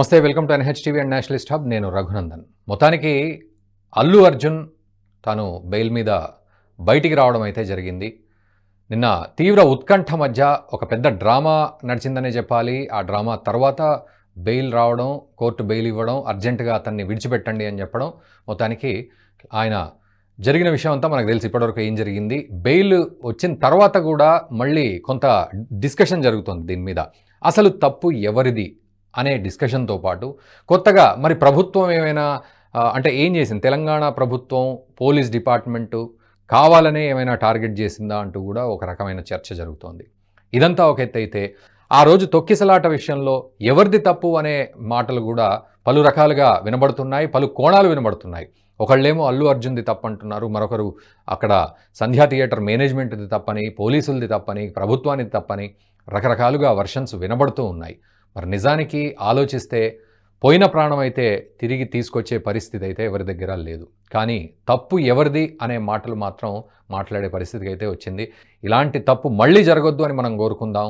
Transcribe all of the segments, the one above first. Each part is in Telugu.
నమస్తే welcome to NH TV and nationalist hub. నేను రఘునందన్. మొత్తానికి అల్లు అర్జున్ తాను బెయిల్ మీద బయటికి రావడం అయితే జరిగింది. నిన్న తీవ్ర ఉత్కంఠ మధ్య ఒక పెద్ద డ్రామా నడిచిందనే చెప్పాలి. ఆ డ్రామా తర్వాత బెయిల్ రావడం కోర్టు బెయిల్ ఇవ్వడం అర్జెంటుగా అతన్ని విడిచిపెట్టండి అని చెప్పడం మొత్తానికి ఆయన జరిగిన విషయం అంతా మనకు తెలిసి. ఇప్పటివరకు ఏం జరిగింది? బెయిల్ వచ్చిన తర్వాత కూడా మళ్ళీ కొంత డిస్కషన్ జరుగుతుంది దీని మీద. అసలు తప్పు ఎవరిది? అనే డిస్కషన్తో పాటు కొత్తగా మరి ప్రభుత్వం ఏమైనా అంటే ఏం చేసింది? తెలంగాణ ప్రభుత్వం పోలీస్ డిపార్ట్మెంటు కావాలనే ఏమైనా టార్గెట్ చేసిందా అంటూ కూడా ఒక రకమైన చర్చ జరుగుతోంది. ఇదంతా ఒక ఎత్తు అయితే ఆ రోజు తొక్కిసలాట విషయంలో ఎవరిది తప్పు అనే మాటలు కూడా పలు రకాలుగా వినబడుతున్నాయి పలు కోణాలు వినబడుతున్నాయి. ఒకళ్ళేమో అల్లు అర్జున్ది తప్పంటున్నారు మరొకరు అక్కడ సంధ్యా థియేటర్ మేనేజ్మెంట్ది తప్పని పోలీసులది తప్పని ప్రభుత్వానికి తప్పని రకరకాలుగా వర్షన్స్ వినబడుతూ ఉన్నాయి. మరి నిజానికి ఆలోచిస్తే పోయిన ప్రాణం అయితే తిరిగి తీసుకొచ్చే పరిస్థితి అయితే ఎవరి దగ్గర లేదు. కానీ తప్పు ఎవరిది అనే మాటలు మాత్రం మాట్లాడే పరిస్థితికి అయితే వచ్చింది. ఇలాంటి తప్పు మళ్ళీ జరగొద్దు అని మనం కోరుకుందాం.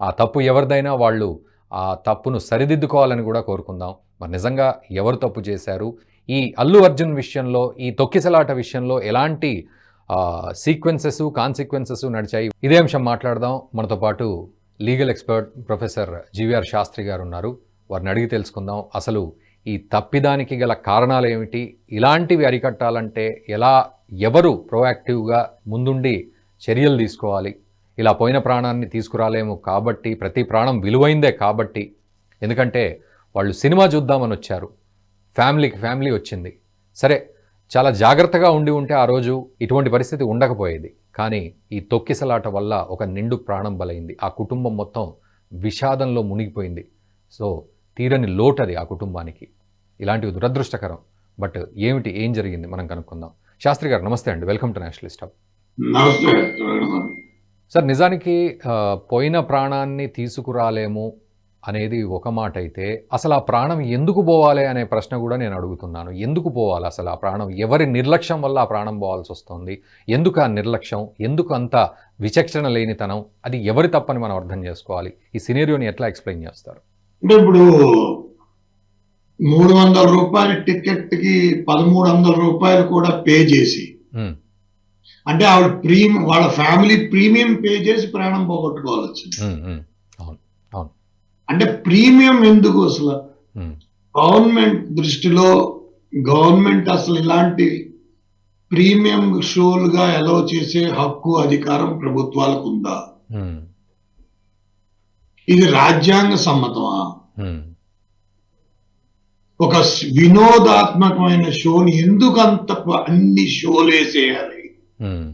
ఆ తప్పు ఎవరిదైనా వాళ్ళు ఆ తప్పును సరిదిద్దుకోవాలని కూడా కోరుకుందాం. మరి నిజంగా ఎవరు తప్పు చేశారు? ఈ అల్లు అర్జున్ విషయంలో ఈ తొక్కిసలాట విషయంలో ఎలాంటి సీక్వెన్సెస్ కాన్సిక్వెన్సెస్ నడిచాయి? ఇదే అంశం మాట్లాడదాం. మనతో పాటు legal expert professor GVR Sastry garu ఉన్నారు వారిని అడిగి తెలుసుకుందాం. అసలు ఈ తప్పిదానికి గల కారణాలు ఏమిటి? ఇలాంటివి అరికట్టాలంటే ఎలా ఎవరు ప్రోయాక్టివ్గా ముందుండి చర్యలు తీసుకోవాలి? ఇలా పోయిన ప్రాణాన్ని తీసుకురాలేము కాబట్టి ప్రతి ప్రాణం విలువైందే కాబట్టి. ఎందుకంటే వాళ్ళు సినిమా చూద్దామని వచ్చారు. ఫ్యామిలీకి ఫ్యామిలీ వచ్చింది. సరే చాలా జాగ్రత్తగా ఉండి ఉంటే ఆ రోజు ఇటువంటి పరిస్థితి ఉండకపోయేది. కానీ ఈ తొక్కిసలాట వల్ల ఒక నిండు ప్రాణం బలైంది. ఆ కుటుంబం మొత్తం విషాదంలో మునిగిపోయింది. సో తీరని లోటు అది ఆ కుటుంబానికి. ఇలాంటివి దురదృష్టకరం. బట్ ఏమిటి ఏం జరిగింది మనం కనుక్కుందాం. శాస్త్రి గారు నమస్తే అండి. వెల్కమ్ టు నేషనలిస్ట్ హబ్ నమస్తే. సార్ నిజానికి పోయిన ప్రాణాన్ని తీసుకురాలేము అనేది ఒక మాట అయితే అసలు ఆ ప్రాణం ఎందుకు పోవాలి అనే ప్రశ్న కూడా నేను అడుగుతున్నాను. ఎందుకు పోవాలి అసలు ఆ ప్రాణం? ఎవరి నిర్లక్ష్యం వల్ల ఆ ప్రాణం పోవాల్సి వస్తుంది? ఎందుకు ఆ నిర్లక్ష్యం? ఎందుకు అంత విచక్షణ లేనితనం? అది ఎవరి తప్పని మనం అర్థం చేసుకోవాలి? ఈ సినేరియోని ఎట్లా ఎక్స్ప్లెయిన్ చేస్తారు? అంటే ఇప్పుడు మూడు వందల రూపాయల టికెట్కి పదమూడు వందల రూపాయలు కూడా పే చేసి అంటే ఆవిడ ప్రీమియం వాళ్ళ ఫ్యామిలీ ప్రీమియం పే చేసి ప్రాణం పోగొట్టుకోవాలి వచ్చింది ఉమ్, ఉమ్, అవును అంటే ప్రీమియం ఎందుకు అసలు? గవర్నమెంట్ దృష్టిలో గవర్నమెంట్ అసలు ఇలాంటి ప్రీమియం షోలుగా అలౌ చేసే హక్కు అధికారం ప్రభుత్వాలకు ఉందా? ఇది రాజ్యాంగ సమ్మతమా? ఒక వినోదాత్మకమైన షోని ఎందుకు అంత అన్ని షోలు వేసేయాలి ఉమ్,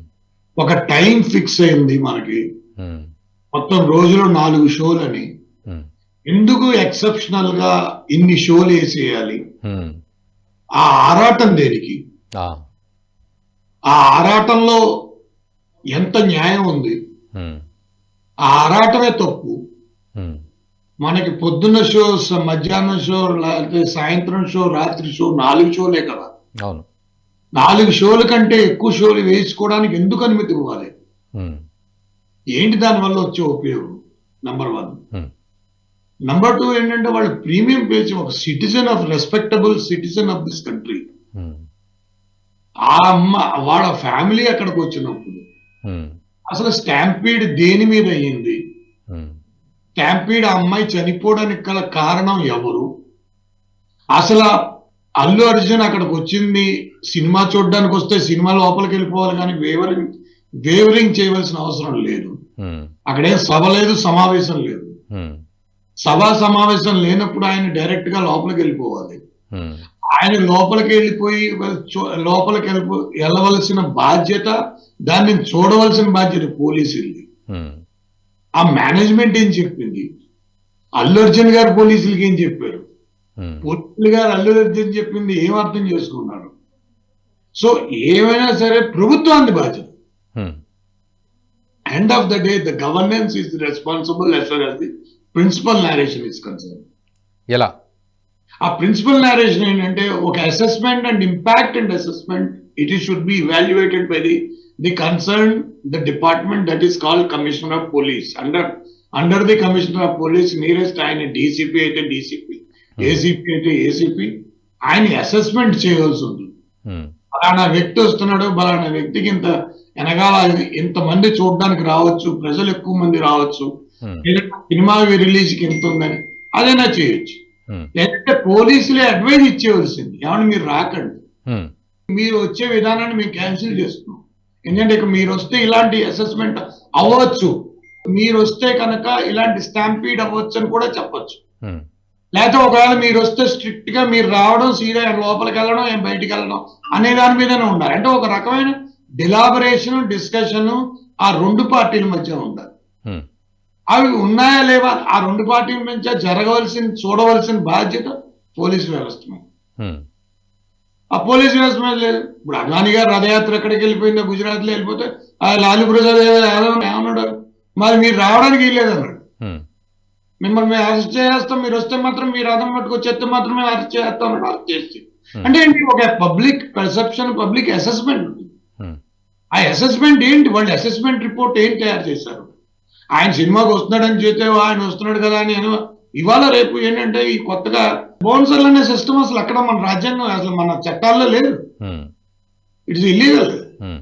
ఒక టైం ఫిక్స్ అయింది మనకి. మొత్తం రోజులో నాలుగు షోలని. ఎందుకు ఎక్సెప్షనల్గా ఇన్ని షోలు వేసేయాలి? ఆ ఆరాటం దేనికి? ఆ, ఆరాటంలో ఎంత న్యాయం ఉంది? ఆ ఆరాటమే తప్పు. మనకి పొద్దున్న షో మధ్యాహ్నం షో లేకపోతే సాయంత్రం షో రాత్రి షో నాలుగు షోలే కదా. అవును. నాలుగు షోల కంటే ఎక్కువ షోలు వేసుకోవడానికి ఎందుకు అనుమతి ఇవ్వాలి? ఏంటి దానివల్ల వచ్చే ఉపయోగం? Number one. నంబర్ టూ ఏంటంటే వాళ్ళు ప్రీమియం పేజ్ ఒక citizen of respectable citizen of this country ఆ అమ్మ వాళ్ళ ఫ్యామిలీ అక్కడికి వచ్చినప్పుడు ఉమ్, అసలు స్టాంపీడ్ దేని మీద అయ్యింది? స్టాంపీడ్ ఆ అమ్మాయి చనిపోవడానికి గల కారణం ఎవరు? అసలు అల్లు అర్జున్ అక్కడికి వచ్చింది సినిమా చూడడానికి వస్తే సినిమా లోపలికి వెళ్ళిపోవాలి కానీ వేవరింగ్ వేవరింగ్ చేయవలసిన అవసరం లేదు. ఉమ్, అక్కడేం సభ లేదు సమావేశం లేదు. సభా సమావేశం లేనప్పుడు ఆయన డైరెక్ట్గా లోపలికి వెళ్ళిపోవాలి. ఆయన లోపలికి వెళ్ళిపోయి లోపలికి వెళ్ళిపో వెళ్ళవలసిన బాధ్యత దాన్ని చూడవలసిన బాధ్యత పోలీసులది. ఆ మేనేజ్మెంట్ ఏం చెప్పింది? అల్లు అర్జున్ గారు పోలీసులకి ఏం చెప్పారు? పోలీసులు గారు అల్లు అర్జున్ చెప్పింది ఏం అర్థం చేసుకున్నారు? సో ఏమైనా సరే ప్రభుత్వానికి బాధ్యత. End of the day the governance is responsible as the principal narration is concern ఎలా? ఆ ప్రిన్సిపల్ narration ఏంటంటే ఒక assessment and impact and assessment it ఈ should be evaluated by the the concern the department that is called commissioner of police under under the commissioner of police nearest ఆయన డీసీపీ అయితే డీసీపీ ఏసీపీ అయితే ఏసీపీ ఆయన అసెస్మెంట్ చేయవలసి ఉంది ఉమ్, ఫలానా వ్యక్తి వస్తున్నాడు ఫలానా వ్యక్తికి ఇంత వెనకాల ఇంతమంది చూడడానికి రావచ్చు ప్రజలు ఎక్కువ మంది రావచ్చు. సినిమా రిలీజ్కి ఎంత ఉందని అదైనా చేయొచ్చు. ఉమ్, లేదంటే పోలీసులే అడ్వైజ్ ఇచ్చేవలసింది. ఏమన్నా మీరు రాకండి. ఉమ్, మీరు వచ్చే విధానాన్ని మేము క్యాన్సిల్ చేస్తున్నాం. ఎందుకంటే ఇక మీరు వస్తే ఇలాంటి అసెస్మెంట్ అవ్వచ్చు. మీరు వస్తే కనుక ఇలాంటి స్టాంపీడ్ అవ్వచ్చు అని కూడా చెప్పొచ్చు. లేకపోతే ఒకవేళ మీరు వస్తే స్ట్రిక్ట్గా మీరు రావడం సీదా లోపలికి వెళ్ళడం ఏం బయటికి వెళ్ళడం అనే దాని మీదనే ఉండాలి. అంటే ఒక రకమైన డిలాబరేషన్ డిస్కషన్ ఆ రెండు పార్టీల మధ్య ఉండాలి. అవి ఉన్నాయా లేవా? ఆ రెండు పార్టీల మధ్య జరగవలసిన చూడవలసిన బాధ్యత పోలీసు వ్యవస్థ ఆ పోలీసు వ్యవస్థ మీద లేదు. ఇప్పుడు అదాని గారు రథయాత్ర ఎక్కడికి వెళ్ళిపోయిందో గుజరాత్లో వెళ్ళిపోతే ఆ లాలూ ప్రసాద్ ఏమన్నాడు మరి మీరు రావడానికి వీల్లేదు అన్నాడు మిమ్మల్ని మేము అరెస్ట్ చేస్తాం మీరు వస్తే మాత్రం మీరు రథం పట్టుకొచ్చేస్తే మాత్రం మేము అరెస్ట్ చేస్తాం అన్నాడు అరెస్ట్ చేసి. అంటే ఏంటి? ఒక పబ్లిక్ పర్సెప్షన్ పబ్లిక్ అసెస్మెంట్ ఆ అసెస్మెంట్ ఏంటి? వాళ్ళు అసెస్మెంట్ రిపోర్ట్ ఏం తయారు చేశారు? ఆయన సినిమాకి వస్తున్నాడని చేస్తే ఆయన వస్తున్నాడు కదా అని అను- ఇవాళ రేపు ఏంటంటే ఈ కొత్తగా బౌన్సర్లు అనే సిస్టమ్ అసలు అక్కడ మన రాజ్యాంగం అసలు మన చట్టాల్లో లేదు. ఇట్స్ ఇల్లీగల్ ఉమ్,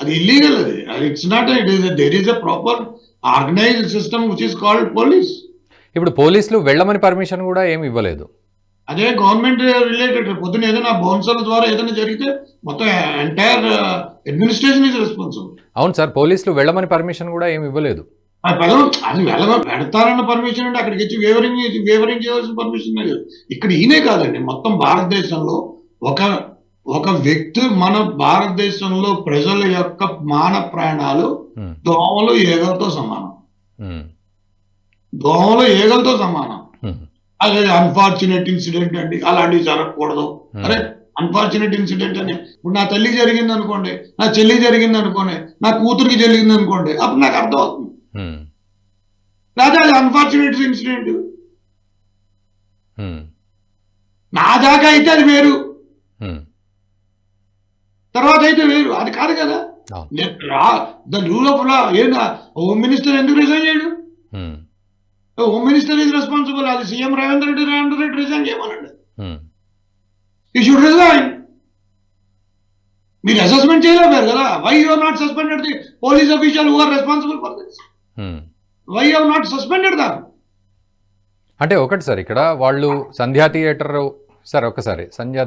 అది ఇల్లీగల్ అది. It's not it is there is a proper organized system which is called police ఇప్పుడు పోలీసులు వెళ్ళమని పర్మిషన్ కూడా ఏమి ఇవ్వలేదు. అదే గవర్నమెంట్ రిలేటెడ్ పొద్దున ఏదైనా బౌన్సర్ల ద్వారా ఏదైనా జరిగితే మొత్తం ఎంటైర్ అడ్మినిస్ట్రేషన్ ఈజ్ రెస్పాన్సిబుల్ అవును సార్ పోలీసులు వెళ్ళమని పర్మిషన్ కూడా ఏమి ఇవ్వలేదు. అది వెళ్ళ పెడతారన్న పర్మిషన్ అంటే అక్కడికి వచ్చి వేవరింగ్ వేవరింగ్ చేయవలసిన పర్మిషన్ లేదు. ఇక్కడ ఈయనే కాదండి మొత్తం భారతదేశంలో ఒక ఒక వ్యక్తి మన భారతదేశంలో ప్రజల యొక్క మాన ప్రాణాలు ఉమ్, దోమలు ఏగలతో సమానం. దోమలు ఏగలతో సమానం. అదే అన్ఫార్చునేట్ ఇన్సిడెంట్ అండి అలాంటివి జరగకూడదు. అరే అన్ఫార్చునేట్ ఇన్సిడెంట్ అని. ఇప్పుడు నా తల్లికి జరిగింది అనుకోండి నా చెల్లికి జరిగింది అనుకోండి నా కూతురికి జరిగింది అనుకోండి అప్పుడు నాకు అర్థం అవుతుంది లేదా అది అన్ఫార్చునేట్ ఇన్సిడెంట్ ఉమ్, నా దాకా అయితే అది వేరు. ఉమ్, తర్వాత అయితే వేరు. అది కాదు కదా. The rule of law home minister ఎందుకు రిజైన్ చేయడు? హోమ్ మినిస్టర్ ఈజ్ రెస్పాన్సిబుల్ అది సీఎం రేవంత్ రెడ్డి రేవంత్ రెడ్డి రిజైన్ చేయమనండి ఈ షుడ్ రిజైన్ మీరు అసెస్మెంట్ చేయలేరు కదా? Why you are not suspended the police official who are responsible for this. Why you are not suspended the అంటే ఒకటి సార్ ఇక్కడ వాళ్ళు సంధ్యా థియేటర్ సార్ ఒకసారి సంధ్యా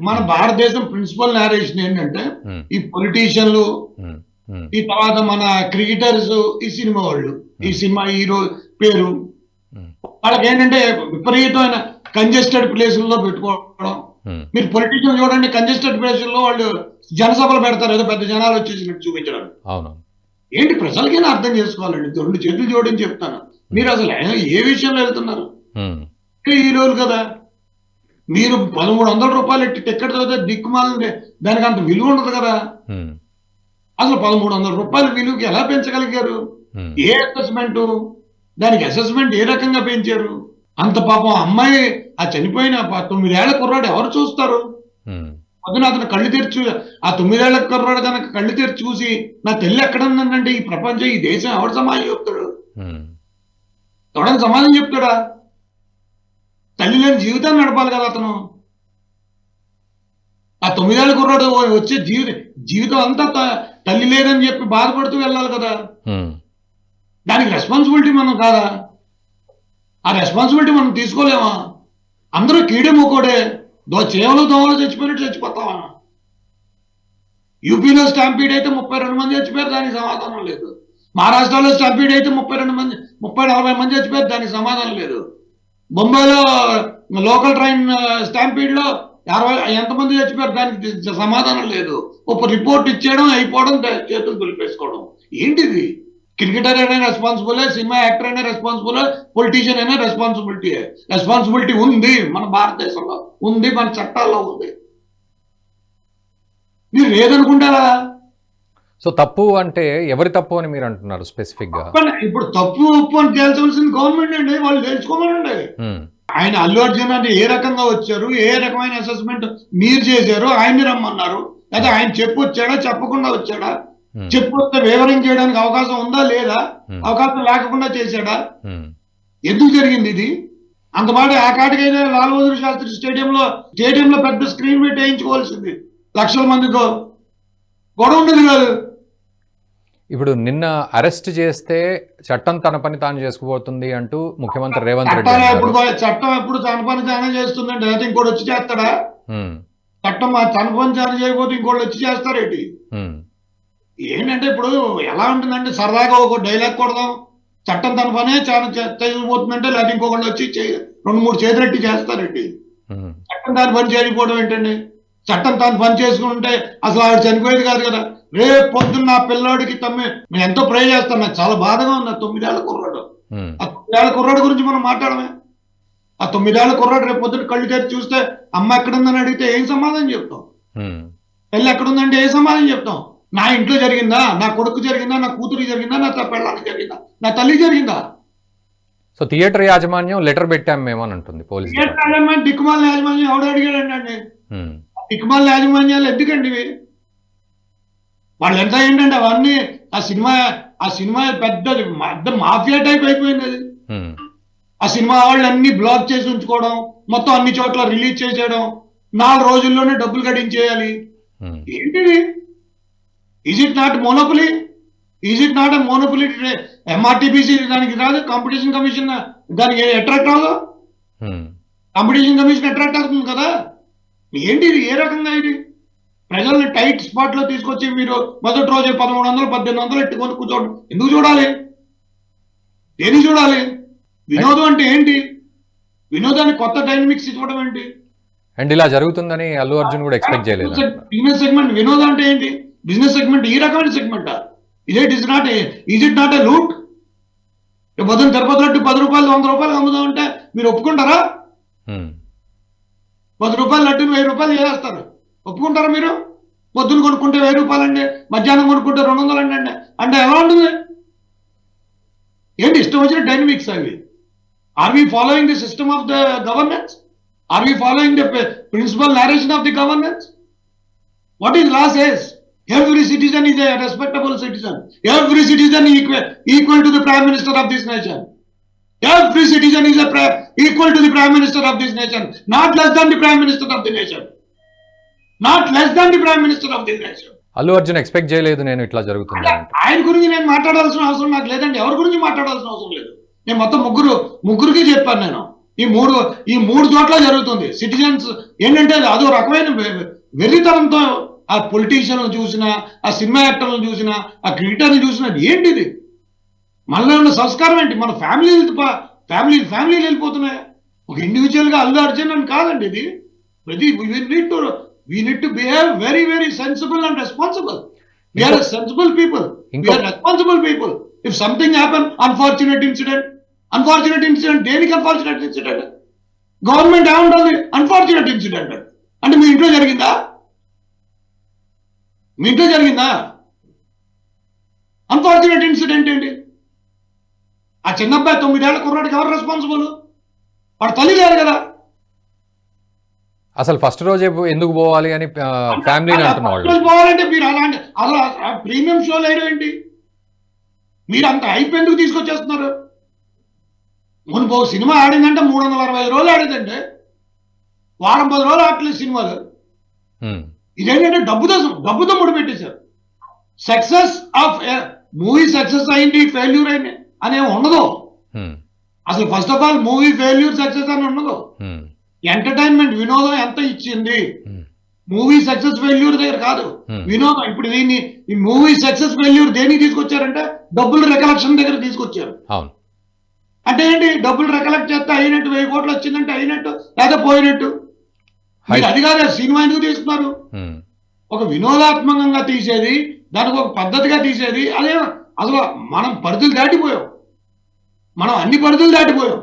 మన భారతదేశం ప్రిన్సిపల్ నేరేషన్ ఏంటంటే ఉమ్, ఈ పొలిటీషియన్లు ఉమ్, ఈ తర్వాత మన క్రికెటర్స్ ఈ సినిమా వాళ్ళు ఈ సినిమా హీరో పేరు వాళ్ళకి ఏంటంటే విపరీతమైన కంజెస్టెడ్ ప్లేసుల్లో పెట్టుకోవడం మీరు పొలిటీషియన్ చూడండి కంజెస్టెడ్ ప్లేసుల్లో వాళ్ళు జనసభలు పెడతారు ఏదో పెద్ద జనాలు వచ్చేసినట్టు చూపించడం అవును. ఏంటి ప్రజలకైనా అర్థం చేసుకోవాలండి రెండు చేతులు జోడించి చెప్తాను. మీరు అసలు ఏ- విషయంలో వెళ్తున్నారు? ఉమ్, ఈ హీరోలు కదా. మీరు పదమూడు వందల రూపాయలు ఎట్టి టికెట్ చదివితే దిక్కుమాలండి దానికి అంత విలువ ఉండదు కదా. ఉమ్, అసలు పదమూడు వందల రూపాయల విలువకి ఎలా పెంచగలిగారు? ఏ అసెస్మెంట్ దానికి అసెస్మెంట్ ఏ రకంగా పెంచారు? అంత పాపం అమ్మాయి ఆ చనిపోయిన తొమ్మిదేళ్ళ కుర్రాడు ఎవరు చూస్తారు? పొద్దున అతను కళ్ళు తెరిచి ఆ తొమ్మిదేళ్ళ కుర్రాడు కనుక కళ్ళు తెరిచి చూసి నా తెల్లి ఎక్కడ ఉందంటే ఈ ప్రపంచం ఈ దేశం ఎవరు సమాజం చెప్తాడు? ఎవడని సమాజం చెప్తాడా? తల్లి లేని జీవితాన్ని నడపాలి కదా అతను. ఆ తొమ్మిదేళ్ళ కుర్రాడు వచ్చే జీవితం జీవితం అంతా తల్లి లేదని చెప్పి బాధపడుతూ వెళ్ళాలి కదా. దానికి రెస్పాన్సిబిలిటీ మనం కాదా? ఆ రెస్పాన్సిబిలిటీ మనం తీసుకోలేమా? అందరూ కీడే మూకోడే. దో చేవలు దోమలు చచ్చిపోయినట్టు చచ్చిపోతావా యూపీలో స్టాంపీడ్ అయితే ముప్పై రెండు మంది చచ్చిపోయారు దానికి సమాధానం లేదు. మహారాష్ట్రలో స్టాంపీడ్ అయితే ముప్పై రెండు మంది ముప్పై నలభై మంది చచ్చిపోయారు దానికి సమాధానం లేదు. బొంబాయిలో లోకల్ ట్రైన్ స్టాంపీడ్లో అరవై ఎంతమంది చచ్చిపోయారు దానికి సమాధానం లేదు. ఒక రిపోర్ట్ ఇచ్చేయడం అయిపోవడం చేతులు దులిపేసుకోవడం. ఏంటిది? క్రికెటర్ అయినా రెస్పాన్సిబుల్ సినిమా యాక్టర్ అయినా రెస్పాన్సిబుల్ పొలిటీషియన్ అయినా రెస్పాన్సిబిలిటీ రెస్పాన్సిబిలిటీ ఉంది మన భారతదేశంలో ఉంది మన చట్టాల్లో ఉంది. మీరు లేదనుకుంటారా సో తప్పు అంటే ఎవరి తప్పు అని మీరు అంటున్నారు స్పెసిఫిక్గా ఇప్పుడు తప్పు ఉప్పు అని తేల్చవలసింది గవర్నమెంట్ అండి వాళ్ళు తెలుసుకోమనండి ఉమ్, ఆయన అల్లు అర్జున్ అంటే ఏ రకంగా వచ్చారు ఏ రకమైన అసెస్మెంట్ మీరు చేశారు ఆయన్ని రమ్మన్నారు. లేదా ఆయన చెప్పు వచ్చాడా చెప్పకుండా వచ్చాడా? ఉమ్, చెప్పు వస్తే వివరం చేయడానికి అవకాశం ఉందా లేదా? ఉమ్, అవకాశం లేకుండా చేశాడా? ఉమ్, ఎందుకు జరిగింది ఇది? అంత మాట ఆ కాటికైనా లాల్ బహదూర్ శాస్త్రి స్టేడియంలో స్టేడియంలో పెద్ద స్క్రీన్ పెట్టి వేయించుకోవాల్సింది. లక్షల మందితో. గొడవ ఉండదు కాదు? ఇప్పుడు నిన్న అరెస్ట్ చేస్తే చట్టం తన పని తాను చేసుకుపోతుంది అంటూ ముఖ్యమంత్రి రేవంత్ రెడ్డి చట్టం ఎప్పుడు అన్నారు పో- చట్టం ఎప్పుడు తన పని తానే చేస్తుందంటే అయితే ఇంకోటి వచ్చి చేస్తాడా? చట్టం తన పని తాను చేయకపోతే ఇంకోటి వచ్చి చేస్తారేంటి? ఏంటంటే ఇప్పుడు ఎలా ఉంటుందంటే సరదాగా ఒక డైలాగ్ కొడదాం. చట్టం తన పనే చాలా చేయబోతుందంటే లేదా ఇంకొకళ్ళు వచ్చి రెండు మూడు చేతులెట్టి చేస్తారండి. చట్టం దాని పని చేయకపోవడం ఏంటండి? చట్టం తాను పని చేసుకుంటే అసలు ఆవిడ చనిపోయేది కాదు కదా. రేపు పొద్దున్న నా పిల్లోడికి తమ్మి నేను ఎంతో ప్రే చేస్తాను నాకు చాలా బాధగా ఉంది ఆ తొమ్మిదేళ్ళ కుర్రాడు. ఆ తొమ్మిదేళ్ళ కుర్రాడు గురించి మనం మాట్లాడమే. ఆ తొమ్మిదేళ్ళ కుర్రాడు రేపు పొద్దున్న కళ్ళు తెరిచి చూస్తే అమ్మ ఎక్కడుందని అడిగితే ఏం సమాధానం చెప్తాం? పెళ్ళి ఎక్కడుందంటే ఏ సమాధానం చెప్తాం? నా ఇంట్లో జరిగిందా? నా కొడుకు జరిగిందా? నా కూతురు జరిగిందా? నా పెళ్ళానికి జరిగిందా? నా తల్లి జరిగిందా? సో థియేటర్ యాజమాన్యం లెటర్ పెట్టాం మేము అని అంటుంది పోలీస్ ఏ యాజమాన్యం దిక్కుమాల యాజమాన్యం ఎవడు అడిగాడండి అండి దిక్కుమాల యాజమాన్యాలు ఎందుకండి ఇవి? వాళ్ళు ఎంత ఏంటంటే అవన్నీ ఆ సినిమా ఆ సినిమా పెద్ద పెద్ద మాఫియా టైప్ అయిపోయింది అది. ఆ సినిమా వాళ్ళు అన్ని బ్లాక్ చేసి ఉంచుకోవడం మొత్తం అన్ని చోట్ల రిలీజ్ చేసేయడం నాలుగు రోజుల్లోనే డబ్బులు ఉమ్, ఏంటిది? Is it not monopoly is it not monopoly MRTPC దానికి రాదు. కాంపిటీషన్ కమిషన్ దానికి అట్రాక్ట్ అవ్వదు కాంపిటీషన్ కమిషన్ అట్రాక్ట్ అవుతుంది కదా? ఏంటి ఇది? ఏ రకంగా ఇది? ప్రజల్ని టైట్ స్పాట్లో తీసుకొచ్చి మీరు మొదటి రోజే పదమూడు వందలు పద్దెనిమిది వందలు ఎట్టి కొనుక్కు చూడండి ఎందుకు చూడాలి? దేని చూడాలి? వినోదం అంటే ఏంటి? వినోదానికి కొత్త డైనమిక్స్ ఇవ్వడం ఏంటి? అండ్ ఇలా జరుగుతుందని అల్లు అర్జున్ కూడా ఎక్స్పెక్ట్ చేయలేదు సెగ్మెంట్ వినోదం అంటే ఏంటి? బిజినెస్ సెగ్మెంట్ ఈ రకమైన సెగ్మెంట్ ఇదే it is not is it not a loot పొద్దున్న తిరుపతి లడ్డు పది రూపాయలు వంద రూపాయలు అమ్ముదాం అంటే మీరు ఒప్పుకుంటారా? పది రూపాయలు లడ్డుని వెయ్యి రూపాయలు చేస్తారు ఒప్పుకుంటారా మీరు? పొద్దున్న కొనుక్కుంటే వెయ్యి రూపాయలు అండి మధ్యాహ్నం కొనుక్కుంటే రెండు వందలు అండి. అంటే అంటే ఎలా ఉంటుంది? ఏంటి ఇష్టం వచ్చిన డైనమిక్స్ అవి? Are we following the system of the governance are we following the principal narration of the governance what is law every citizen is a respectable citizen every citizen equal equal to the prime minister of this nation Every citizen is a pri- equal to the Prime Minister of this nation, not less than the Prime Minister of the nation. Not less than the Prime Minister of this nation. Allu Arjun expect చేయలేదు నేను ఇట్లా జరుగుతుంది ఆయన గురించి నేను మాట్లాడాల్సిన అవసరం నాకు లేదండి. ఎవరి గురించి మాట్లాడాల్సిన అవసరం లేదు. నేను మొత్తం ముగ్గురు ముగ్గురికి చెప్పాను నేను. ఈ మూడు ఈ మూడు చోట్ల జరుగుతుంది. సిటిజన్స్ ఏంటంటే అదో రకమైన వెర్రితనంతో ఆ పొలిటీషియన్ చూసినా ఆ సినిమా యాక్టర్లను చూసినా ఆ క్రికెటర్ని చూసినా ఏంటిది? మనలో ఉన్న సంస్కారం ఏంటి? మన ఫ్యామిలీ ఫ్యామిలీ ఫ్యామిలీలు వెళ్ళిపోతున్నాయి? ఒక ఇండివిజువల్గా అల్లు అర్జున్ అని కాదండి ఇది. ప్రతి need to we need to behave very very sensible and responsible we are sensible people we are responsible people if something happen unfortunate incident unfortunate incident దేనికి అన్ఫార్చునేట్ ఇన్సిడెంట్ గవర్నమెంట్ ఏముంటుంది అన్ఫార్చునేట్ ఇన్సిడెంట్ అంటే మీ ఇంట్లో జరిగిందా? మీ ఇంట్లో జరిగిందా అన్ఫార్చునేట్ ఇన్సిడెంట్ ఏంటి? ఆ చిన్నబ్బాయి తొమ్మిదేళ్ళ కుర్రాడికి ఎవరు రెస్పాన్సిబుల్ వాడు తల్లి లేరు కదా. అసలు ఫస్ట్ రోజే ఎందుకు పోవాలి అని ఫ్యామిలీని రోజు పోవాలంటే మీరు అలాంటి అసలు ప్రీమియం షో లేడు ఏంటి? మీరు అంత హైప్ ఎందుకు తీసుకొచ్చేస్తున్నారు? మునుపు సినిమా ఆడిందంటే మూడు వందల అరవై ఐదు రోజులు ఆడేదంటే వారం పది రోజులు ఆడలేదు సినిమాలు. ఇదేంటంటే డబ్బుతో డబ్బుతో ముడిపెట్టేశారు సక్సెస్ ఆఫ్ మూవీ సక్సెస్ అయింది ఫెయిల్యూర్ అయింది అనే ఉండదు. అసలు first of all movie failure success అని ఉండదు. ఎంటర్టైన్మెంట్ వినోదం ఎంత ఇచ్చింది? మూవీ సక్సెస్ ఫెయిల్యూర్ దగ్గర కాదు. వినోదం ఇప్పుడు దీన్ని ఈ మూవీ సక్సెస్ ఫెయిల్యూర్ దేనికి తీసుకొచ్చారంటే డబ్బులు రికలెక్షన్ దగ్గర తీసుకొచ్చారు. అంటే ఏంటి? డబ్బులు రికలెక్ట్ చేస్తే అయినట్టు వెయ్యి కోట్లు వచ్చిందంటే అయినట్టు లేదా పోయినట్టు? మీరు అది కాదు సినిమా ఎందుకు తీస్తున్నారు? ఒక వినోదాత్మకంగా తీసేది దానికి ఒక పద్ధతిగా తీసేది అదే అసలు మనం పరిధులు దాటిపోయాం. మనం అన్ని పరిధులు దాటిపోయాం.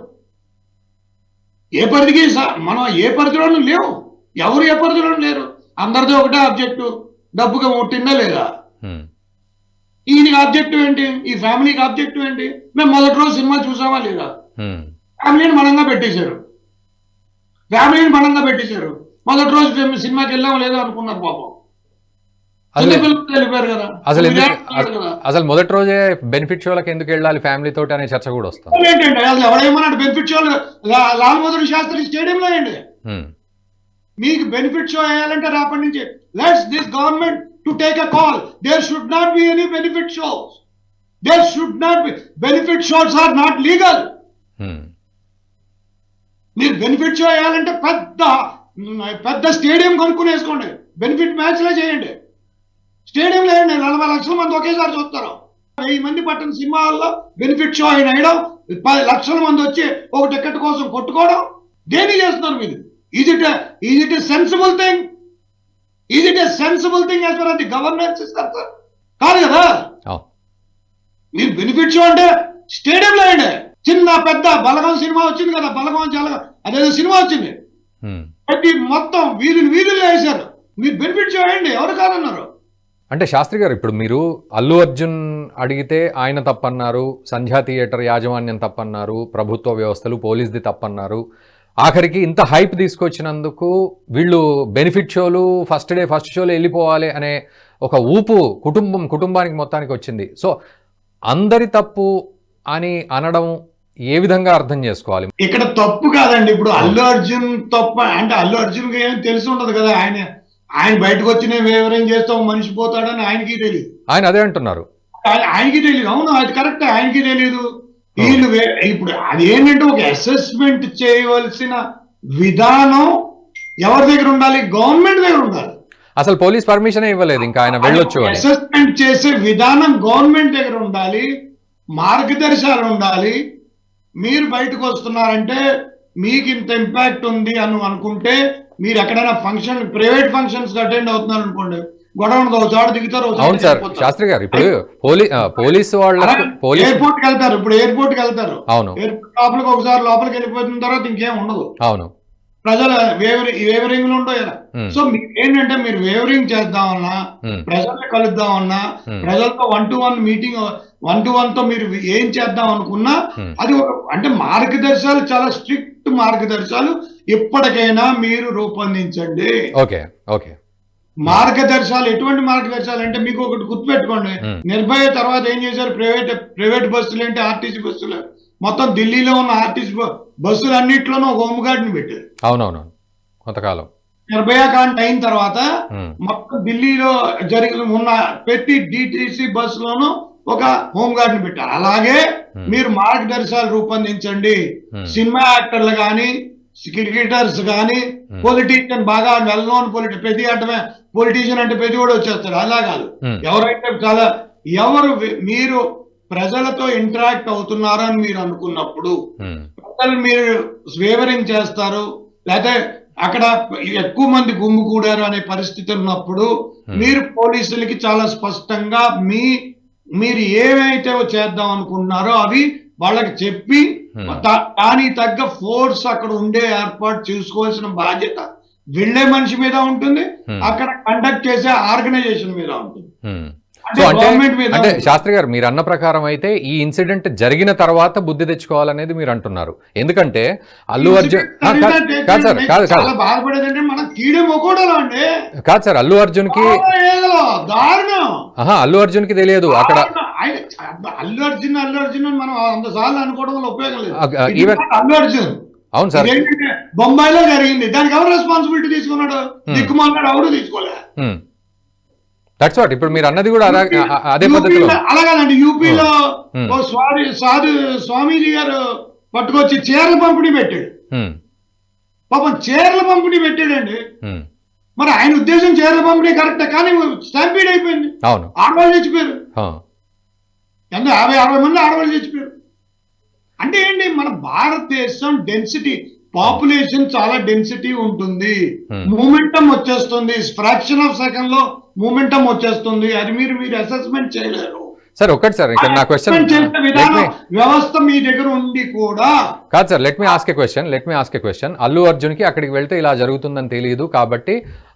ఏ పరిధికి మనం ఏ పరిధిలోనూ లేవు. ఎవరు ఏ పరిధిలోనూ లేరు. అందరిది ఒకటే ఆబ్జెక్టు. డబ్బుగా ముట్టిందా లేదా? ఈయనకి ఆబ్జెక్టివ్ ఏంటి? ఈ ఫ్యామిలీకి ఆబ్జెక్టివ్ ఏంటి? మేము మొదటి రోజు సినిమా చూసామా లేదా? ఫ్యామిలీని బలంగా పెట్టేశారు. ఫ్యామిలీని బలంగా పెట్టేశారు. మొదటి రోజు సినిమాకి వెళ్ళామా లేదా అనుకున్నారు పాపం. అసలు మొదటి రోజే బెనిఫిట్ షోలకు ఎందుకు వెళ్ళాలి ఫ్యామిలీ తోటి అనే చర్చ కూడా వస్తుంది. ఏంటంటే అసలు ఎవడేమన్నాడు బెనిఫిట్ షో లాల్ బహదూర్ శాస్త్రి స్టేడియంలో అండి మీకు బెనిఫిట్ షో వేయాలంటే రేపటి నుంచి let's this government to take a call there should not be any benefit shows there should not be benefit shows are not legal మీరు బెనిఫిట్ షో వేయాలంటే పెద్ద పెద్ద స్టేడియం కొనుక్కుని వేసుకోండి. బెనిఫిట్ మ్యాచ్లే చేయండి. స్టేడియంలో వేయండి నలభై లక్షల మంది ఒకేసారి చూస్తారు. వెయ్యి మంది పట్టిన సినిమాల్లో బెనిఫిట్ షో అయిన వేయడం పది లక్షల మంది వచ్చి ఒక టికెట్ కోసం కొట్టుకోవడం దేని చేస్తున్నారు మీరు? Is it is it sensible thing is it sensible thing as for అది గవర్నెన్స్ ఇస్తారు సార్ కాదు కదా? మీరు బెనిఫిట్ షో అంటే స్టేడియంలో వేయండి. చిన్న పెద్ద బలగం సినిమా వచ్చింది కదా బలగం చాలా అదేదో సినిమా వచ్చింది. ఉమ్. మొత్తం వీధులు వీధులు వేశారు. మీరు బెనిఫిట్ చేయండి ఎవరు కాదన్నారు? అంటే శాస్త్రి గారు ఇప్పుడు మీరు అల్లు అర్జున్ అడిగితే ఆయన తప్పన్నారు సంధ్యా థియేటర్ యాజమాన్యం తప్పన్నారు ప్రభుత్వ వ్యవస్థలు పోలీస్ది తప్పన్నారు. ఆఖరికి ఇంత హైప్ తీసుకొచ్చినందుకు వీళ్ళు బెనిఫిట్ షోలు ఫస్ట్ డే ఫస్ట్ షోలు వెళ్ళిపోవాలి అనే ఒక ఊపు కుటుంబం కుటుంబానికి మొత్తానికి వచ్చింది. సో అందరి తప్పు అని అనడం ఏ విధంగా అర్థం చేసుకోవాలి? ఇక్కడ తప్పు కాదండి. ఇప్పుడు అల్లు అర్జున్ తప్ప అంటే అల్లు అర్జున్ ఏం తెలిసి ఉండదు కదా. ఆయన ఆయన బయటకు వచ్చి నేను వివరం చేస్తే మనిషి పోతాడని ఆయనకి తెలియదు ఆయన అదే అంటున్నారు. ఆయన- ఆయనకి తెలియదు అవును అది కరెక్ట్ ఆయనకి తెలియదు వీళ్ళు ఇప్పుడు అది ఏంటంటే ఒక అసెస్మెంట్ చేయవలసిన విధానం ఎవరి దగ్గర ఉండాలి? గవర్నమెంట్ దగ్గర ఉండాలి. అసలు పోలీస్ పర్మిషన్ ఇవ్వలేదు ఇంకా ఆయన వెళ్ళొచ్చు అసెస్మెంట్ చేసే విధానం గవర్నమెంట్ దగ్గర ఉండాలి. మార్గదర్శకాలు ఉండాలి. మీరు బయటకు వస్తున్నారంటే మీకు ఇంత ఇంపాక్ట్ ఉంది అని అనుకుంటే మీరు ఎక్కడైనా ఫంక్షన్ ప్రైవేట్ ఫంక్షన్స్ అటెండ్ అవుతున్నారు అనుకోండి. అవును సార్. శాస్త్రి గారు ఇప్పుడు పోలీసు పోలీస్ ఎయిర్పోర్ట్కి వెళ్తారు ఇప్పుడు ఎయిర్పోర్ట్కి వెళ్తారు. అవును. ఎయిర్పోర్ట్ లోపలికి ఒకసారి లోపలికి వెళ్ళిపోయిన తర్వాత ఇంకేం ఉండదు. అవును. ప్రజల వేవరి వేవరింగ్ ఉంటాయి కదా. ఉమ్, సో మీకు ఏంటంటే మీరు వేవరింగ్ చేద్దామన్నా ఉమ్, ప్రజల్ని కలుద్దామన్నా ఉమ్, ప్రజలతో one to one meeting one to వన్తో మీరు ఏం చేద్దాం అనుకున్నా అది ఒక అంటే మార్గదర్శకాలు చాలా స్ట్రిక్ట్ మార్గదర్శకాలు ఇప్పటికైనా మీరు రూపొందించండి. Okay okay. మార్గదర్శకాలు ఎటువంటి మార్గదర్శకాలు అంటే మీకు ఒకటి గుర్తుపెట్టుకోండి. నిర్భయ తర్వాత ఏం చేశారు? ప్రైవేట్ ప్రైవేట్ బస్సులు ఏంటి? ఆర్టీసీ బస్సులు. మొత్తం ఢిల్లీలో ఉన్న ఆర్టీసీ బస్సులు అన్నింటిలోనూ ఒక హోమ్ గార్డ్ని పెట్టారు. అవునవును. కొంతకాలం. నిర్భయ కాంట్ అయిన తర్వాత మొత్తం ఢిల్లీలో జరిగిన ఉన్న ప్రతి డిటిసి బస్సులోనూ ఒక హోమ్ గార్డ్ని పెట్టారు. అలాగే మీరు మార్గదర్శకాలు రూపొందించండి. సినిమా యాక్టర్లు కానీ క్రికెటర్స్ కానీ పొలిటీషియన్ బాగా వెల్ నోన్ పొలిటి ప్రతి అంటే పొలిటీషియన్ అంటే ప్రతి కూడా వచ్చేస్తారు అలా కాదు. ఎవరైతే చాలా ఎవరు మీరు ప్రజలతో ఇంటరాక్ట్ అవుతున్నారని మీరు అనుకున్నప్పుడు ప్రజలు మీరు వేవరింగ్ చేస్తారు లేకపోతే అక్కడ ఎక్కువ మంది గుమ్ము కూడారు అనే పరిస్థితి ఉన్నప్పుడు మీరు పోలీసులకి చాలా స్పష్టంగా మీ మీరు ఏవైతే చేద్దాం అనుకుంటున్నారో అవి వాళ్ళకి చెప్పి ఉమ్, దా- దానికి తగ్గ ఫోర్స్ అక్కడ ఉండే ఏర్పాటు చూసుకోవాల్సిన బాధ్యత వెళ్ళే మనిషి మీద ఉంటుంది అక్కడ కండక్ట్ చేసే ఆర్గనైజేషన్ మీద ఉంటుంది. సో అంటే శాస్త్రి గారు మీరు అన్న ప్రకారం అయితే ఈ ఇన్సిడెంట్ జరిగిన తర్వాత బుద్ధి తెచ్చుకోవాలనేది మీరు అంటున్నారు. ఎందుకంటే అల్లు అర్జున్ కాదు సార్ కాదు కాదు కాదు సార్ అల్లు అర్జున్కి అల్లు అర్జున్కి తెలియదు అక్కడ అల్లు అర్జున్ అల్లు అర్జున్ మనం వంద సార్లు అనుకోవడం వల్ల ఉపయోగం లేదు. అల్లు అర్జున్. అవును సార్. బొంబాయిలో జరిగింది. దానికి ఎవరు రెస్పాన్సిబిలిటీ తీసుకున్నాడు? Hmm. దిక్కుమాలినాడు ఎవడు తీసుకోలే? దట్స్ వాట్ ఇప్పుడు మీరు అన్నది కూడా అదే పద్ధతిలో. యూపీలో అలాగేనండి యూపీలో. ఓ స్వామి సాధు స్వామీజీ గారు పట్టుకొచ్చి చీరల పంపిణీ పెట్టాడు. పాపం చీరల పంపిణీ పెట్టాడండి. మరి ఆయన ఉద్దేశం చీరల పంపిణీ కరెక్టే కానీ స్టాంపీడ్ అయిపోయింది. అవును. ఆడవాళ్ళు చచ్చిపోయారు. ఎంత యాభై అరవై మంది ఆడవాళ్ళు చచ్చిపోయారు. అంటే ఏంటి మన భారతదేశం డెన్సిటీ పాపులేషన్ చాలా డెన్సిటీ ఉంటుంది. మూమెంటం వచ్చేస్తుంది. ఫ్రాక్షన్ ఆఫ్ సెకండ్లో మూమెంటం వచ్చేస్తుంది. అది మీరు మీరు అసెస్మెంట్ చేయలేరు. సార్ ఒక్కటి సార్ ఇక్కడ నా క్వశ్చన్ వ్యవస్థ మీ దగ్గర ఉండి కూడా కాదు sir let me ask a question let me ask a question Allu అర్జున్కి అక్కడికి వెళ్తే ఇలా జరుగుతుందని తెలియదు కాబట్టి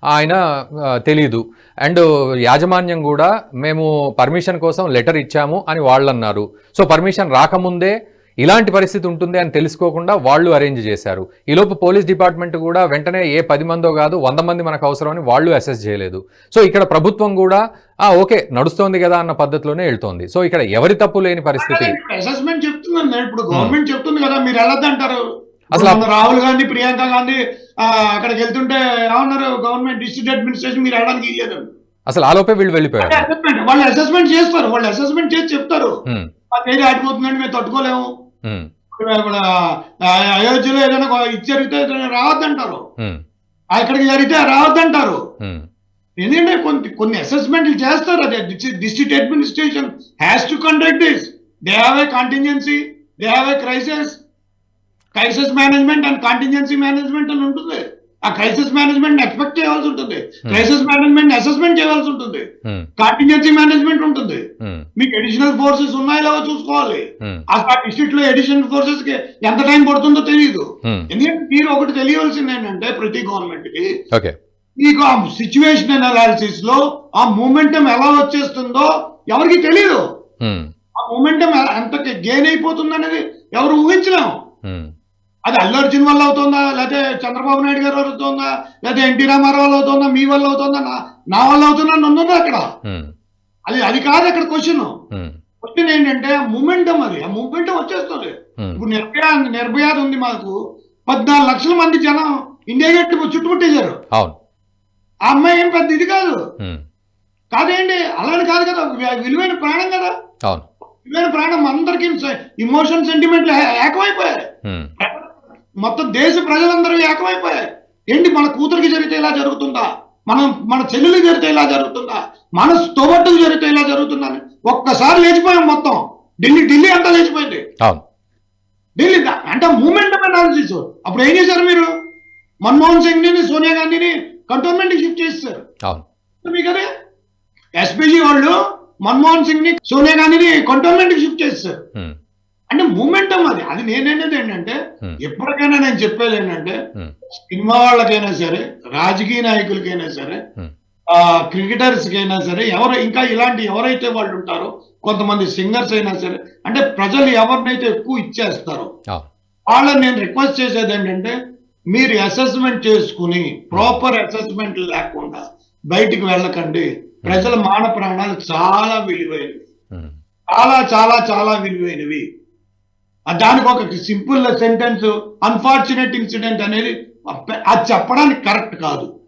ఆయన ఆ, తెలియదు అండ్ యాజమాన్యం కూడా మేము పర్మిషన్ కోసం లెటర్ ఇచ్చాము అని వాళ్ళు అన్నారు సో పర్మిషన్ రాకముందే ఇలాంటి పరిస్థితి ఉంటుంది అని తెలుసుకోకుండా వాళ్ళు అరేంజ్ చేశారు. ఈలోపు పోలీస్ డిపార్ట్మెంట్ కూడా వెంటనే ఏ పది మందో కాదు వంద మంది మనకు అవసరమని వాళ్ళు అసెస్ చేయలేదు. సో ఇక్కడ ప్రభుత్వం కూడా ఆ ఓకే నడుస్తోంది కదా అన్న పద్ధతిలోనే వెళ్తోంది. సో ఇక్కడ ఎవరి తప్పు లేని పరిస్థితి అసెస్మెంట్ చెప్తుందండి. ఇప్పుడు గవర్నమెంట్ చెప్తుంది కదా మీరు వెళ్ళొద్దంటారు అసలు రాహుల్ గాంధీ ప్రియాంక గాంధీ అక్కడికి వెళ్తుంటే ఏమన్నారు గవర్నమెంట్ డిస్ట్రిక్ట్ అడ్మినిస్ట్రేషన్ మీరు వెళ్ళడానికి ఇయ్యలేదు అసలు ఆలోపే వీళ్ళు వెళ్ళిపోయారు. అసెస్మెంట్ వాళ్ళు అసెస్మెంట్ చేస్తారు. వాళ్ళు అసెస్మెంట్ చేసి చెప్తారు. ఉమ్, మా తేదీ ఆడిపోతుందండి మేము తట్టుకోలేము. అయోధ్యలో ఏదైనా ఇది జరిగితే రావద్దంటారు. ఇక్కడికి జరిగితే రావద్దంటారు. ఎందుకంటే కొన్ని కొన్ని అసెస్మెంట్లు చేస్తారు అదే. District administration has to conduct this they have a contingency they have a crisis crisis management and contingency management అని ఉంటుంది. ఆ క్రైసిస్ మేనేజ్మెంట్ ఎక్స్పెక్ట్ చేయాల్సి ఉంటుంది. క్రైసిస్ మేనేజ్మెంట్ అసెస్మెంట్ చేయాల్సి ఉంటుంది. కాంటింజెన్సీ మేనేజ్మెంట్ ఉంటుంది. ఉమ్, మీకు అడిషనల్ ఫోర్సెస్ ఉన్నాయో లేవో చూసుకోవాలి. ఉమ్, ఆ డిస్ట్రిక్ట్లో అడిషనల్ ఫోర్సెస్కి ఎంత టైం పడుతుందో తెలియదు ఎందుకంటే మీరు ఒకటి తెలియవలసింది ఏంటంటే ప్రతి గవర్నమెంట్కి మీకు ఆ సిచ్యువేషన్ అనాలిసిస్లో ఆ మూమెంటం ఎలా వచ్చేస్తుందో ఎవరికి తెలియదు ఆ మూమెంటం ఎంత గెయిన్ అయిపోతుంది అనేది ఎవరు ఊహించలేము. అది అల్లు అర్జున్ వల్ల అవుతుందా? లేకపోతే చంద్రబాబు నాయుడు గారి అవుతుందా? లేకపోతే ఎన్టీ రామారావు వల్ల అవుతుందా? మీ వల్ల అవుతుందా? నా వల్ల అవుతుందా? అని ఉన్నది అక్కడ అది అది కాదు అక్కడ క్వశ్చన్. క్వశ్చన్ ఏంటంటే ఆ మూమెంటం అది. ఆ మూమెంటం వచ్చేస్తుంది. ఇప్పుడు నిర్భయ నిర్భయాద ఉంది మాకు. పద్నాలుగు లక్షల మంది జనం ఇండియా గేట్ చుట్టుముట్టేశారు. ఆ అమ్మాయి ఏం పెద్ద ఇది కాదు. కాదేంటి? అలానే కాదు కదా. విలువైన ప్రాణం కదా. విలువైన ప్రాణం అందరికి ఇమోషన్ సెంటిమెంట్లు ఏకమైపోయాయి. ఉమ్, మొత్తం దేశ ప్రజలందరూ ఏకమైపోయాయి. ఏంటి మన కూతురికి జరిగితే ఇలా జరుగుతుందా? మనం మన చెల్లెలు జరిగితే ఇలా జరుగుతుందా? మన తోబట్టుకు జరిగితే ఇలా జరుగుతుందా అని. ఒక్కసారి లేచిపోయాం మొత్తం. ఢిల్లీ ఢిల్లీ అంతా లేచిపోయింది. ఢిల్లీ అంటే మూమెంట్ అనాలిసిస్ అప్పుడు ఏం చేశారు మీరు? మన్మోహన్ సింగ్ని సోనియా గాంధీని కంటోన్మెంట్ షిఫ్ట్ చేస్తారు మీకు అదే? ఎస్పీజీ వాళ్ళు మన్మోహన్ సింగ్ని సోనియా గాంధీని కంటోన్మెంట్ షిఫ్ట్ చేస్తారు అంటే మూమెంటం అది. అది నేనేది ఏంటంటే Hmm. ఎప్పటికైనా నేను చెప్పేది ఏంటంటే Hmm. సినిమా వాళ్ళకైనా సరే రాజకీయ నాయకులకైనా సరే Hmm. ఆ క్రికెటర్స్ కైనా సరే ఎవరు ఇంకా ఇలాంటి ఎవరైతే వాళ్ళు ఉంటారో కొంతమంది సింగర్స్ అయినా సరే అంటే ప్రజలు ఎవరినైతే ఎక్కువ ఇచ్చేస్తారో వాళ్ళని నేను రిక్వెస్ట్ చేసేది ఏంటంటే మీరు అసెస్మెంట్ చేసుకుని ప్రాపర్ అసెస్మెంట్ లేకుండా బయటికి వెళ్ళకండి. ప్రజల మాన ప్రాణాలు చాలా విలువైనవి. చాలా చాలా చాలా విలువైనవి. దానికి ఒక సింపుల్ సెంటెన్స్ అన్ఫార్చునేట్ ఇన్సిడెంట్ అనేది అది చెప్పడానికి కరెక్ట్ కాదు.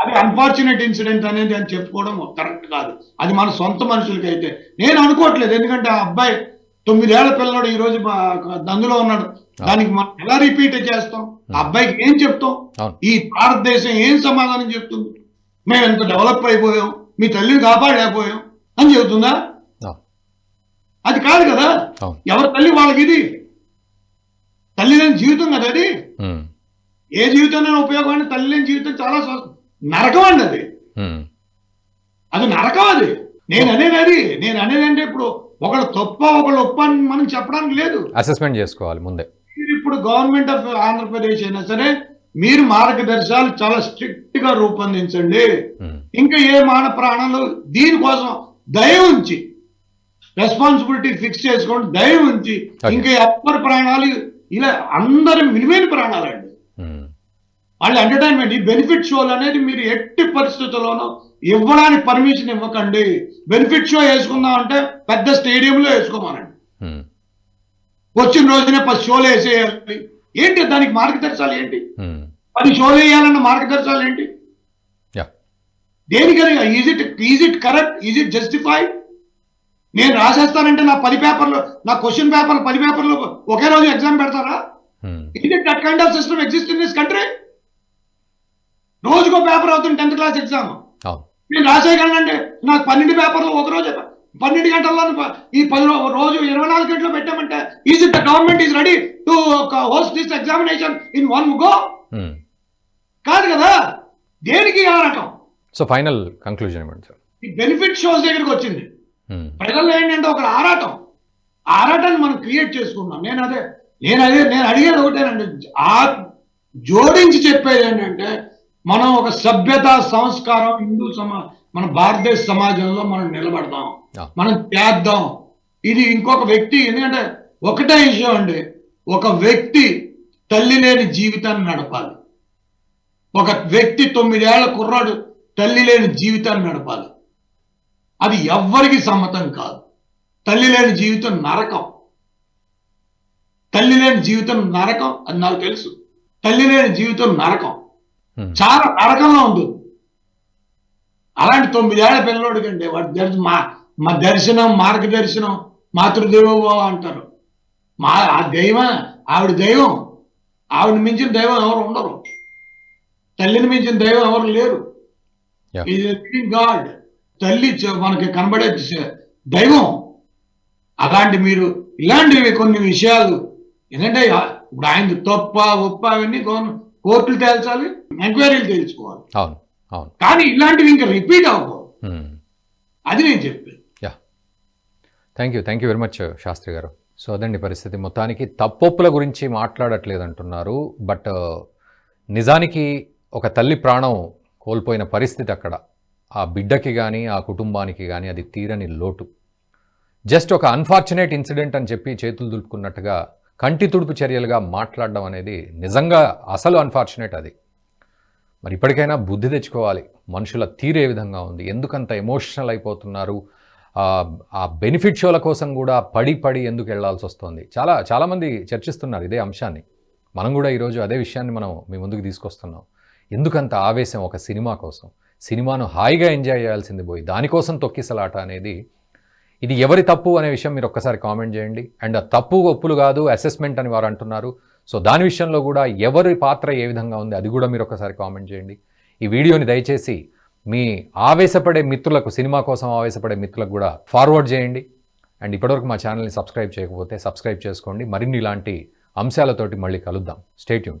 అది అన్ఫార్చునేట్ ఇన్సిడెంట్ అనేది అని చెప్పుకోవడం కరెక్ట్ కాదు. అది మన సొంత మనుషులకి అయితే నేను అనుకోవట్లేదు. ఎందుకంటే ఆ అబ్బాయి తొమ్మిదేళ్ళ పిల్లడు ఈ రోజు దందులో ఉన్నాడు. దానికి మనం ఎలా రిపీట్ చేస్తాం? ఆ అబ్బాయికి ఏం చెప్తాం. ఈ భారతదేశం ఏం సమాధానం చెప్తుంది? మేము ఎంత డెవలప్ అయిపోయాం. మీ తల్లిని కాపాడలేకపోయాం. అని చెబుతుందా. అది కాదు కదా. ఎవరి తల్లి వాళ్ళకి ఇది? తల్లి లేని జీవితం కదా అది? ఏ జీవితంలో ఉపయోగం తల్లి లేని జీవితం చాలా నరకం అండి అది. అది నరకం అది. నేను అనేది అది నేను అనేది అంటే ఇప్పుడు ఒకళ్ళు తప్ప ఒకళ్ళు ఒప్ప అని మనం చెప్పడానికి లేదు. అసెస్మెంట్ చేసుకోవాలి ముందే. మీరు ఇప్పుడు గవర్నమెంట్ ఆఫ్ ఆంధ్రప్రదేశ్ అయినా సరే మీరు మార్గదర్శకాలు చాలా స్ట్రిక్ట్గా రూపొందించండి. ఇంకా ఏ మాన ప్రాణాలు దీనికోసం దయ ఉంచి రెస్పాన్సిబిలిటీ ఫిక్స్ చేసుకోండి దయ ఉంచి. ఇంకా ఎవరి ప్రాణాలు ఇలా అందరి విలువైన ప్రాణాలు అండి. ఉమ్, వాళ్ళ ఎంటర్టైన్మెంట్ ఈ బెనిఫిట్ షోలు అనేది మీరు ఎట్టి పరిస్థితుల్లోనూ ఇవ్వడానికి పర్మిషన్ ఇవ్వకండి. బెనిఫిట్ షో వేసుకుందాం అంటే పెద్ద స్టేడియంలో వేసుకోమనండి. వచ్చిన రోజునే పది షోలు వేసేయాలి. ఏంటి దానికి మార్గదర్శకాలు ఏంటి? పది షోలు వేయాలన్న మార్గదర్శకాలు ఏంటి. దేనికని is it is it correct is it justified నేను రాసేస్తానంటే నా పది పేపర్లు నా క్వశ్చన్ పేపర్లు పది పేపర్లు ఒకే రోజు ఎగ్జామ్ పెడతారా? It that kind of system exist in this country రోజుకో పేపర్ అవుతుంది టెన్త్ క్లాస్ ఎగ్జామ్. నేను రాసేయగలనండి నాకు పన్నెండు పేపర్లు ఒక రోజు పన్నెండు గంటల్లో ఈ పది రోజు ఇరవై నాలుగు గంటలు పెట్టామంటే is it the government is ready to host this examination in one go. కాదు కదా? దేనికి ఆ రకం? So final conclusion benefit shows దగ్గరికి వచ్చింది. ప్రజల్లో ఏంటంటే ఒక ఆరాటం. ఆరాటాన్ని మనం క్రియేట్ చేసుకున్నాం నేను అదే నేను అదే నేను అడిగేది ఒకటేనండి. ఆ జోడించి చెప్పేది ఏంటంటే మనం ఒక సభ్యత సంస్కారం హిందూ సమా మన భారతదేశ సమాజంలో మనం నిలబడదాం. మనం చేద్దాం. ఇది ఇంకొక వ్యక్తి ఎందుకంటే ఒకటే విషయం అండి. ఒక వ్యక్తి తల్లి లేని జీవితాన్ని నడపాలి. ఒక వ్యక్తి తొమ్మిదేళ్ళ కుర్రాడు తల్లి లేని జీవితాన్ని నడపాలి. అది ఎవ్వరికి సమ్మతం కాదు. తల్లి లేని జీవితం నరకం. తల్లి లేని జీవితం నరకం అది నాకు తెలుసు. తల్లి లేని జీవితం నరకం. చాలా నరకంలో ఉంటుంది అలాంటి తొమ్మిదేళ్ళ పిల్లలోడు కంటే వాడి దర్శనం మా మా దర్శనం మార్గదర్శనం మాతృదేవోభవ అంటారు. మా ఆ దైవం ఆవిడ దైవం. ఆవిడ మించిన దైవం ఎవరు ఉండరు. తల్లిని మించిన దైవం ఎవరు లేరు. గాడ్ తల్లి మనకి కనబడే దైవం. అలాంటి మీరు ఇలాంటివి కొన్ని విషయాలు. ఎందుకంటే ఆ- ఇప్పుడు ఆయన తప్ప ఒప్ప అవన్నీ కోర్టులు తేల్చాలి ఎంక్వైరీలు తేల్చుకోవాలి. అవును అవును. కానీ ఇలాంటివి ఇంకా రిపీట్ అవ్వకూడదు. అది నేను చెప్పేది. Thank you thank you very much Shastri garu. So అదండి పరిస్థితి. మొత్తానికి తప్పొప్పుల గురించి మాట్లాడట్లేదు అంటున్నారు బట్ నిజానికి ఒక తల్లి ప్రాణం కోల్పోయిన పరిస్థితి అక్కడ. ఆ బిడ్డకి కానీ ఆ కుటుంబానికి కానీ అది తీరని లోటు. జస్ట్ ఒక అన్ఫార్చునేట్ ఇన్సిడెంట్ అని చెప్పి చేతులు దులుపుకున్నట్టుగా కంటి తుడుపు చర్యలుగా మాట్లాడడం అనేది నిజంగా అసలు అన్ఫార్చునేట్ అది. మరి ఇప్పటికైనా బుద్ధి తెచ్చుకోవాలి. మనుషుల తీరే విధంగా ఉంది? ఎందుకంత ఎమోషనల్ అయిపోతున్నారు? ఆ- ఆ బెనిఫిట్ షోల కోసం కూడా పడి పడి ఎందుకు వెళ్ళాల్సి వస్తుంది? చాలా చాలామంది చర్చిస్తున్నారు ఇదే అంశాన్ని. మనం కూడా ఈరోజు అదే విషయాన్ని మనం మీ ముందుకు తీసుకొస్తున్నాం. ఎందుకంత ఆవేశం ఒక సినిమా కోసం? సినిమాను హాయిగా ఎంజాయ్ చేయాల్సింది పోయి దానికోసం తొక్కిసలాట అనేది ఇది ఎవరి తప్పు అనే విషయం మీరు ఒక్కసారి కామెంట్ చేయండి. అండ్ ఆ తప్పు ఒప్పులు కాదు అసెస్మెంట్ అని వారు అంటున్నారు. సో దాని విషయంలో కూడా ఎవరి పాత్ర ఏ విధంగా ఉంది అది కూడా మీరు ఒక్కసారి కామెంట్ చేయండి. ఈ వీడియోని దయచేసి మీ ఆవేశపడే మిత్రులకు సినిమా కోసం ఆవేశపడే మిత్రులకు కూడా ఫార్వర్డ్ చేయండి. అండ్ ఇప్పటివరకు మా ఛానల్ని సబ్స్క్రైబ్ చేయకపోతే సబ్స్క్రైబ్ చేసుకోండి. మరిన్ని ఇలాంటి అంశాలతోటి మళ్ళీ కలుద్దాం. స్టేట్యూన్